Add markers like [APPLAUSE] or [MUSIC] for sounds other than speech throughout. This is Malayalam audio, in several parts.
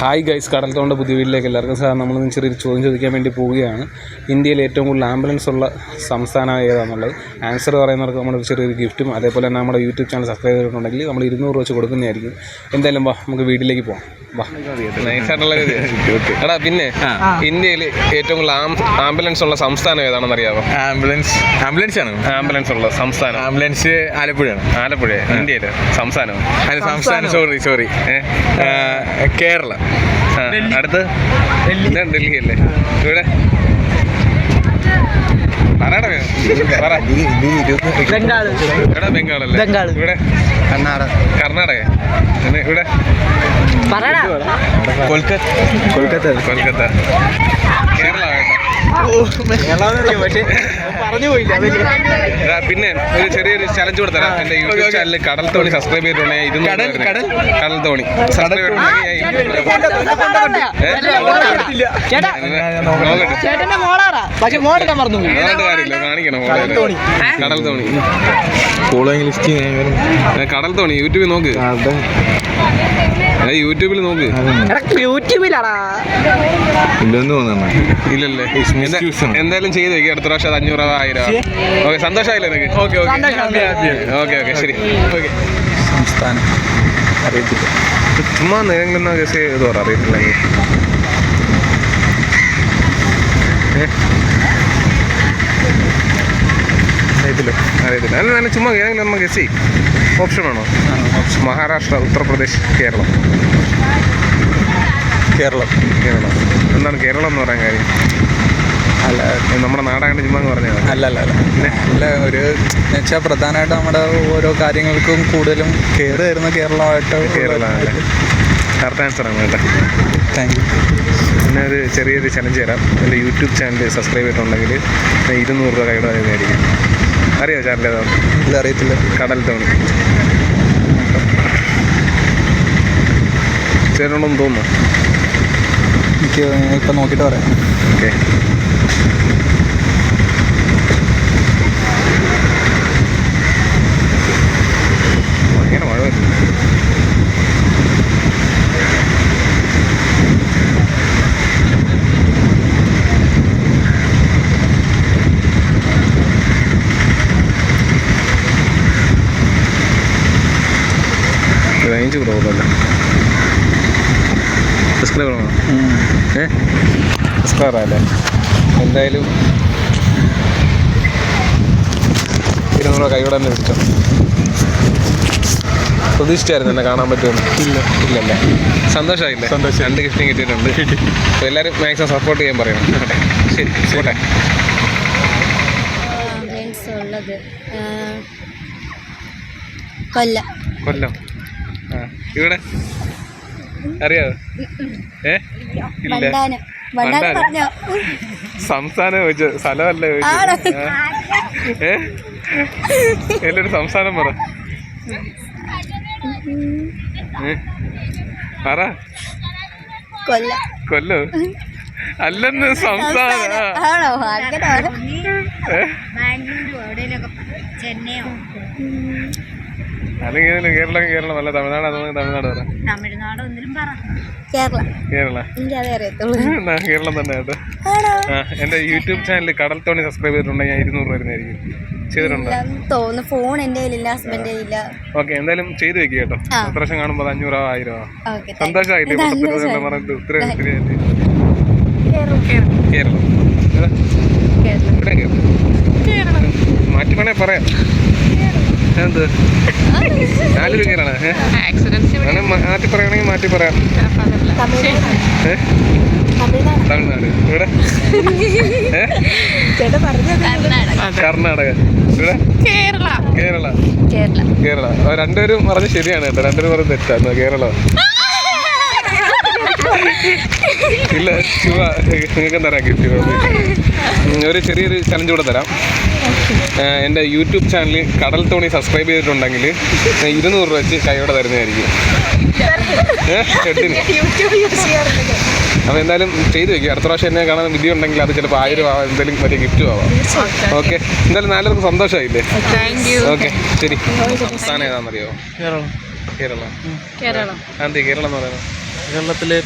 ഹായ് ഗൈസ് കടൽത്തോണ്ട പുതിയ വീട്ടിലേക്ക് എല്ലാവർക്കും സാർ നമ്മൾ ചെറിയൊരു ചോദ്യം ചോദിക്കാൻ വേണ്ടി പോവുകയാണ്. ഇന്ത്യയിൽ ഏറ്റവും കൂടുതൽ ആംബുലൻസ് ഉള്ള സംസ്ഥാനം ഏതാണെന്നുള്ളത് ആൻസർ പറയുന്നവർക്ക് നമ്മുടെ ചെറിയൊരു ഗിഫ്റ്റും അതേപോലെ തന്നെ നമ്മുടെ യൂട്യൂബ് ചാനൽ സബ്സ്ക്രൈബ് ചെയ്തിട്ടുണ്ടെങ്കിൽ നമ്മൾ ഇരുന്നൂറ് വെച്ച് കൊടുക്കുന്നതായിരിക്കും. എന്തായാലും വാ നമുക്ക് വീട്ടിലേക്ക് പോകാം വാ. എടാ പിന്നെ ഇന്ത്യയിൽ ഏറ്റവും കൂടുതൽ ആംബുലൻസ് ഉള്ള സംസ്ഥാനം ഏതാണെന്ന് അറിയാമോ ആംബുലൻസ്. ആംബുലൻസ് ആണ്? ആംബുലൻസ് ഉള്ള സംസ്ഥാനം. ആംബുലൻസ് ആലപ്പുഴയാണ്. ആലപ്പുഴ ഇന്ത്യയിൽ സംസ്ഥാനം. സംസ്ഥാനം സോറി സോറി കേരള. അടുത്ത്? ഡൽഹി. അല്ലേ ഇവിടെ? കർണാടക. ഇവിടെ? കൊൽക്കത്ത. കൊൽക്കത്ത. കൊൽക്കത്ത. കേരള. പിന്നെ ഒരു ചെറിയൊരു ചലഞ്ച് കൊടുത്തരാം. എന്റെ യൂട്യൂബ് ചാനലിൽ കടൽ തോണി സബ്സ്ക്രൈബ് ചെയ്തിട്ടുണ്ടെങ്കിൽ കടൽ- തോണി. കടൽ തോണി. കടൽ യൂട്യൂബിൽ നോക്ക്. യൂട്യൂബിൽ നോക്ക്. യൂട്യൂബിലാടാ. ഇല്ലെന്ന് തോന്നുന്നു ഇല്ലല്ലേ. എന്തായാലും ചെയ്ത് വെക്കുക അടുത്ത പ്രാവശ്യം അത് അഞ്ഞൂറ് രൂപ ആയിരം ഓക്കെ സന്തോഷമായില്ലേ നിനക്ക്? ഓക്കെ ഓക്കെ ഓക്കെ ശരി. ഓക്കെ സംസ്ഥാനം. അറിയത്തില്ല. ചുമ്മാ ചെയ്ത് പറ ഏ? അറിയത്തില്ല അറിയത്തില്ല. അല്ല നല്ല ചുമ്മാ ഏതെങ്കിലും നമ്മൾ ഗസ് ചെയ്യും. ഓപ്ഷൻ വേണോ? മഹാരാഷ്ട്ര ഉത്തർപ്രദേശ് കേരളം. കേരളം. കേരളം. എന്താണ് കേരളം എന്ന് പറയാൻ കാര്യം? അല്ല നമ്മുടെ നാടാകണ്ട് ചുമ്മാ എന്ന് പറഞ്ഞാൽ അല്ല അല്ല അല്ല. അല്ല ഒരു വെച്ചാൽ പ്രധാനമായിട്ട് നമ്മുടെ ഓരോ കാര്യങ്ങൾക്കും കൂടുതലും കെയർ തരുന്ന കേരളമായിട്ട് കറക്റ്റ് ആൻസർ ആണ് കേട്ടോ. താങ്ക് യു പിന്നെ ഒരു ചെറിയൊരു ചലഞ്ച് തരാം. എന്റെ യൂട്യൂബ് ചാനൽ സബ്സ്ക്രൈബ് ചെയ്തിട്ടുണ്ടെങ്കിൽ ഇരുന്നൂറ് രൂപ കൈയുടെ വരുന്നതായിരിക്കും അറിയോ ചാനൽ ഏതാണ് ഇല്ല അറിയത്തില്ല കടൽ തോണി ചേട്ടനോടൊന്നും തോന്നുന്നു. എനിക്ക് ഇപ്പം നോക്കിയിട്ട് പറയാം. ഓക്കെ. റേഞ്ച് കുറവുള്ള ഡിസ്പ്ലേ കുറവാണ് ഏ? ഡിസ്പ്ലേ അല്ലേ എന്തായാലും ഇരുന്നൂറ് രൂപ കൈയോടെ തന്നെ വിളിച്ചോ പ്രതീക്ഷിച്ചായിരുന്നു എന്നെ കാണാൻ പറ്റുമെന്ന്. ഇല്ല. ഇല്ലല്ലേ? സന്തോഷമായില്ലേ? സന്തോഷം. രണ്ട് ഗിഫ്റ്റും കിട്ടിയിട്ടുണ്ട്. അപ്പോൾ എല്ലാവരും മാക്സിമം സപ്പോർട്ട് ചെയ്യാൻ പറയണം. ശരി പോട്ടെ. ഉള്ളത് കൊല്ലം. കൊല്ലം. ഇവിടെ? അറിയാവോ? ഏ? ഇല്ല. സംസ്ഥാനം ചോദിച്ചു സ്ഥലമല്ല? ചോദിച്ചു ഏ? എല്ലാവരും സംസ്ഥാനം പറ? പറ. കൊല്ലം. കൊല്ലോ? അല്ലെന്ന് സംസ്ഥാനം ചെന്നൈയോ? അല്ലെങ്കിൽ കേരളം കേരളം അല്ല തമിഴ്നാട് തമിഴ്നാട് പറ തമിഴ്നാടോ പറ. കേരളം. കേരള. എനിക്ക് അതേ അറിയത്തുള്ളൂ. കേരളം തന്നെ കേട്ടോ. എന്റെ യൂട്യൂബ് ചാനൽ കടൽ തോണി സബ്സ്ക്രൈബ് ചെയ്തിട്ടുണ്ടെങ്കിൽ ഞാൻ ഇരുന്നൂറ് വരുന്നതായിരിക്കും. ചെയ്തിട്ടുണ്ടോ? തോന്നുന്നു. ഫോൺ എന്റെ കയ്യിലില്ല ഹസ്ബൻഡ് ഇല്ല ഓക്കെ എന്തായാലും ചെയ്ത് വെക്കുക കേട്ടോ. വർഷം കാണുമ്പോൾ അത് അഞ്ഞൂറോ ആയിരോ. സന്തോഷമായില്ലേ? സന്തോഷമായി. പറഞ്ഞിട്ട് കേരളം മാറ്റി വേണേ പറയാം. എന്ത്? നാലൊരു കേരള വേണേ മാറ്റി പറയണെങ്കിൽ മാറ്റി പറയാം. തമിഴ്നാട്. ഇവിടെ? കർണാടക. ഇവിടെ? കേരള. കേരള. കേരളം. കേരള. രണ്ടുപേരും പറഞ്ഞ ശരിയാണ് കേട്ടോ. രണ്ടുപേരും പറഞ്ഞ് തെറ്റാണ് കേരള. ഇല്ല ശിവ നിങ്ങൾക്ക് എന്താ പറയാ ഗിഫ്റ്റ് ഒരു ചെറിയൊരു ചലഞ്ച് കൂടെ തരാം. എന്റെ യൂട്യൂബ് ചാനൽ കടൽ തോണി സബ്സ്ക്രൈബ് ചെയ്തിട്ടുണ്ടെങ്കിൽ ഇരുന്നൂറ് രൂപ വെച്ച് കൈയോടെ തരുന്നതായിരിക്കും. [LAUGHS] അപ്പോൾ എന്തായാലും ചെയ്തു വെക്കുക അടുത്ത പ്രാവശ്യം എന്നെ കാണാൻ വിധി ഉണ്ടെങ്കിൽ അത് ചിലപ്പോൾ ആയിരം ആവാം എന്തെങ്കിലും വലിയ ഗിഫ്റ്റ് ആവാം. ഓക്കെ എന്തായാലും നാലുപേർക്ക് സന്തോഷമായില്ലേ? ഓക്കെ ശരി. സംസ്ഥാനം ഏതാണെന്നറിയോ? കേരളം. കേരളം. കേരളം. കേരളം എന്ന് പറയുന്നത്? കേരളത്തിലെ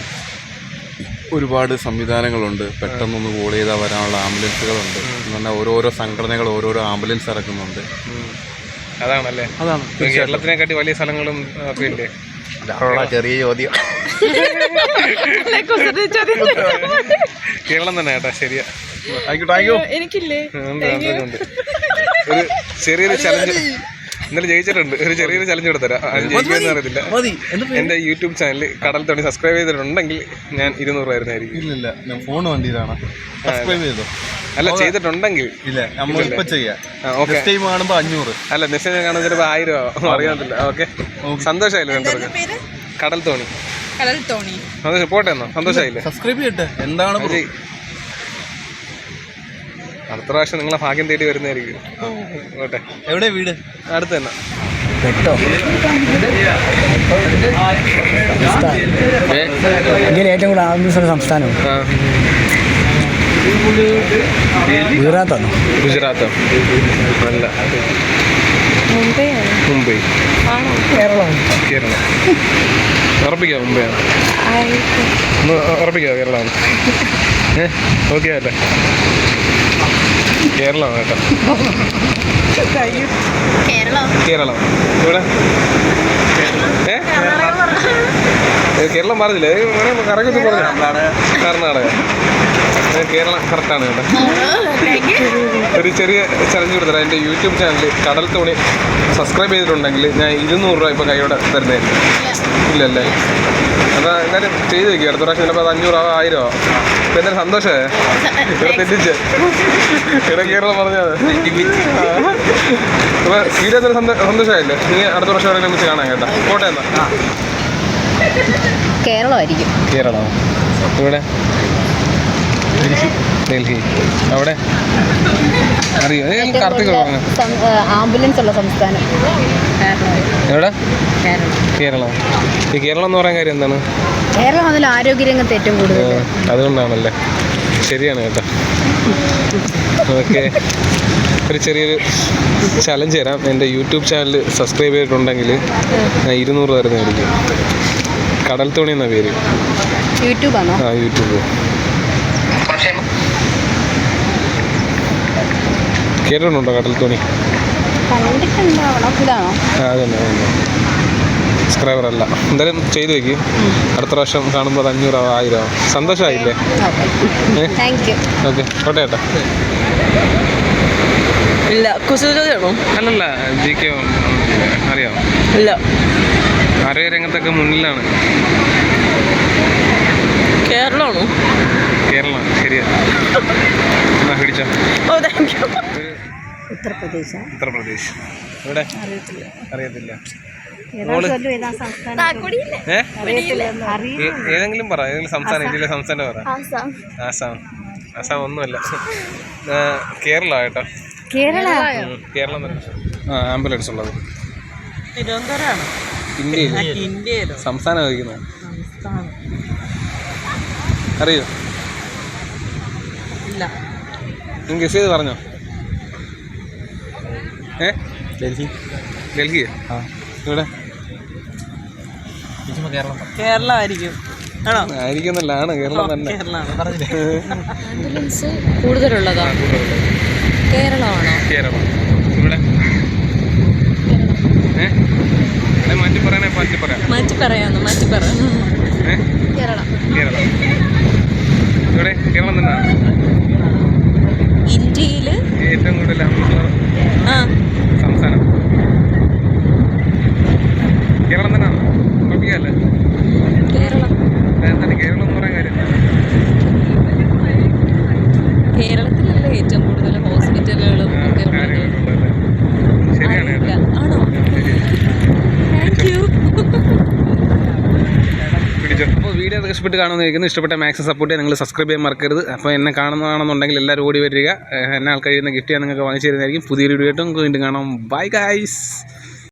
ഒരുപാട് സംവിധാനങ്ങളുണ്ട്. പെട്ടെന്നൊന്ന് കോൾ ചെയ്താൽ വരാനുള്ള ആംബുലൻസുകളുണ്ട്. എന്ന് പറഞ്ഞാൽ ഓരോരോ സംഘടനകൾ ഓരോരോ ആംബുലൻസ് ഇറക്കുന്നുണ്ട്. അതാണല്ലേ? അതാണ് കേരളത്തിനെക്കാട്ടി വലിയ സ്ഥലങ്ങളും ഒക്കെ ഇല്ലേ? ചെറിയ ചോദ്യം. കേരളം തന്നെ കേട്ടാ ശരിയാ. എനിക്കില്ലേ. ഒരു ചെറിയൊരു ചലഞ്ച് ഇന്നലെ ജയിച്ചിട്ടുണ്ട്. ഒരു ചെറിയൊരു ചലഞ്ച് കൊടുത്തരാം. ജയിക്കുമെന്ന് അറിയത്തില്ല. എന്റെ യൂട്യൂബ് ചാനൽ കടൽ തോണി സബ്സ്ക്രൈബ് ചെയ്തിട്ടുണ്ടെങ്കിൽ ഞാൻ ഇരുന്നൂറ് വരുന്നതായിരിക്കും ഇല്ലില്ല ഞാൻ ഫോൺ വണ്ടിയിലാണ്. സബ്സ്ക്രൈബ് ചെയ്തോ? അല്ല ചെയ്തിട്ടുണ്ടെങ്കിൽ. ഇല്ല നമ്മൾ ഇപ്പൊ ചെയ്യാം. ഓക്കെ. ടൈം കാണുമ്പോൾ അഞ്ഞൂറ്. അല്ല മെസ്സേജ് കാണുന്നത് ചിലപ്പോൾ ആയിരം ആവും. അറിയാത്തില്ല. ഓക്കെ. സന്തോഷമായില്ലേ രണ്ടുപേർക്ക്? കടൽ തോണി. കടൽ തോണി. സന്തോഷം. പോട്ടെ എന്നോ. സന്തോഷമായില്ലേ? സബ്സ്ക്രൈബ് ചെയ്യട്ടെ. എന്താണ്. അടുത്ത പ്രാവശ്യം നിങ്ങളെ ഭാഗ്യം തേടി വരുന്നതായിരിക്കും. ഓട്ടെ എവിടെ വീട്? അടുത്ത് തന്നെ. ഇന്ത്യയിലെ ഏറ്റവും കൂടുതൽ ആംബുലൻസ് സംസ്ഥാനം. ഗുജറാത്താണ് ഗുജറാത്തോ നല്ല. മുംബൈ കേരളം. കേരളം. ഉറപ്പിക്കാം മുംബൈയാണ് ഒന്ന് ഉറപ്പിക്കാം കേരളമാണ്? ഏ? ഓക്കെ അല്ലേ? കേരളമാണ് കേട്ടോ. കേരളം? കേരളം. ഇവിടെ ഏ? കേരളം പറഞ്ഞില്ലേ കറക്റ്റ് പറഞ്ഞു കർണാടക. കേരളം കറക്റ്റാണ് കേട്ടോ. ഒരു ചെറിയ ചലഞ്ച് കൊടുത്തരാം. എന്റെ യൂട്യൂബ് ചാനൽ കടൽ തോണി സബ്സ്ക്രൈബ് ചെയ്തിട്ടുണ്ടെങ്കിൽ ഞാൻ ഇരുന്നൂറ് രൂപ ഇപ്പോൾ കൈയോടെ തരുന്നതായിരുന്നു ഇല്ലല്ലേ എന്നാലും ചെയ്ത് വെക്കുക അടുത്ത പ്രാവശ്യം ചിലപ്പോൾ അത് അഞ്ഞൂറോ ആയിരം ആവും. ഇപ്പം എന്തായാലും സന്തോഷേ. ഇവിടെ തെറ്റിച്ച്. ഇവിടെ കേരളം പറഞ്ഞത് അപ്പോൾ വീഡിയോ എന്തായാലും സന്തോ സന്തോഷമായില്ലേ. നീ അടുത്ത പ്രാവശ്യം എവിടെയെങ്കിലും വെച്ച് കാണാൻ കേട്ടോ. പോട്ടെ എന്നാ. കേരളമായിരിക്കും. കേരളം ഇവിടെ. ഡൽഹി. അവിടെ? അറിയോ? കാർത്തിക് പറഞ്ഞു. ആംബുലൻസ് ഉള്ള സംസ്ഥാനം. എവിടെ? കേരളം. ഈ കേരളം എന്ന് പറയാൻ കാര്യം എന്താണ്? കേരളം അതിൽ ആരോഗ്യരംഗത്ത് ഏറ്റവും കൂടുതൽ. അതുകൊണ്ടാണല്ലേ. ശരിയാണ് കേട്ടോ. ഓക്കെ. ഒരു ചെറിയൊരു ചലഞ്ച് തരാം. എന്റെ യൂട്യൂബ് ചാനൽ സബ്സ്ക്രൈബ് ചെയ്തിട്ടുണ്ടെങ്കിൽ ഞാൻ ഇരുന്നൂറ് തരുന്നതായിരിക്കും കടൽ തോണി എന്ന പേര്. യൂട്യൂബാണോ ആ യൂട്യൂബ്. കേട്ടിട്ടുണ്ടോ കടൽ തോണി? സബ്സ്ക്രൈബർ അല്ല. എന്തായാലും ചെയ്തു വെക്ക്. അടുത്ത പ്രാവശ്യം കാണുമ്പോൾ അത് അഞ്ഞൂറോ ആയിരം സന്തോഷമായില്ലേ ഓക്കെ. കോട്ടെ ഇല്ല കുസൃതിയാണോ അല്ലല്ല ജി കെ അറിയാം ഇല്ല. ആരോഗ്യ രംഗത്തൊക്കെ മുന്നിലാണ്. കേരളമാണോ കേരളം ശരിയാണ് എന്നാ ഓ താങ്ക് യു ഉത്തർപ്രദേശ്. ഉത്തർപ്രദേശ്. ഇവിടെ അറിയത്തില്ല. ഏതെങ്കിലും പറ ഏതെങ്കിലും സംസ്ഥാനം ഇന്ത്യയിലെ സംസ്ഥാനം പറ. ആസാം. ആസാം. ഒന്നുമല്ല. കേരള കേട്ടോ. കേരള? കേരളം തന്നെ. ആ ആംബുലൻസ് ഉള്ളത്. തിരുവനന്തപുരമാണ്? ഇന്ത്യയിൽ സംസ്ഥാനം വഹിക്കുന്നത് അറിയോ? ഇല്ല. നിങ്ങൾ ഗസ് ചെയ്ത് പറഞ്ഞോ? ഏ? ഡൽഹി. ഡൽഹി? ഇവിടെ കേരളമായിരിക്കും ആണോ? ആയിരിക്കുന്നല്ല ആണ്. കേരളം തന്നെ. കേരളമാണ് പറഞ്ഞില്ലേ? ആംബുലൻസ് കൂടുതലുള്ളതാ. കേരളമാണോ? കേരളം. ഇവിടെ? മാറ്റി പറയാനേ മാറ്റി പറയാം. മാറ്റി പറയാന്ന് മാറ്റി പറയാം കേരളം. കേരളം. ഇവിടെ കേരളം തന്നെയാണ് ഇന്ത്യയിൽ ഏറ്റവും കൂടുതൽ ആംബുലൻസ് ആ സംസ്ഥാനം കേരളം തന്നെയാണ് കുഴപ്പമില്ല കേരളം എന്താണ് കേരളം എന്ന് പറയാൻ കാര്യം എന്താണ്? കേരളത്തിലല്ലേ ഏറ്റവും കൂടുതൽ ഹോസ്പിറ്റലുകളും ആ, ഒക്കെ ഉള്ളത് കാര്യങ്ങളുള്ളത്. ശരിയാണ് അറിയില്ല. കേട്ടോ. ആണോ താങ്ക് യു പിടിച്ചോ അപ്പോൾ ഇഷ്ടപ്പെട്ട് കാണുന്നതായിരിക്കുന്നു ഇഷ്ടപ്പെട്ട മാക്സിമം സപ്പോർട്ട് ചെയ്യാൻ നിങ്ങൾ സബ്സ്ക്രൈബ് ചെയ്യാൻ മറക്കരുത്. അപ്പോൾ എന്നെ കാണുന്നതാണെന്നുണ്ടെങ്കിൽ എല്ലാവരും ഓടി വരിക. എന്നാൾ കഴിയുന്ന ഗിഫ്റ്റ് ഞാൻ നിങ്ങൾക്ക് വാങ്ങിച്ചു തരുന്നതായിരിക്കും. പുതിയൊരു വീഡിയോ ആയിട്ടും വീണ്ടും കാണാം. Bye guys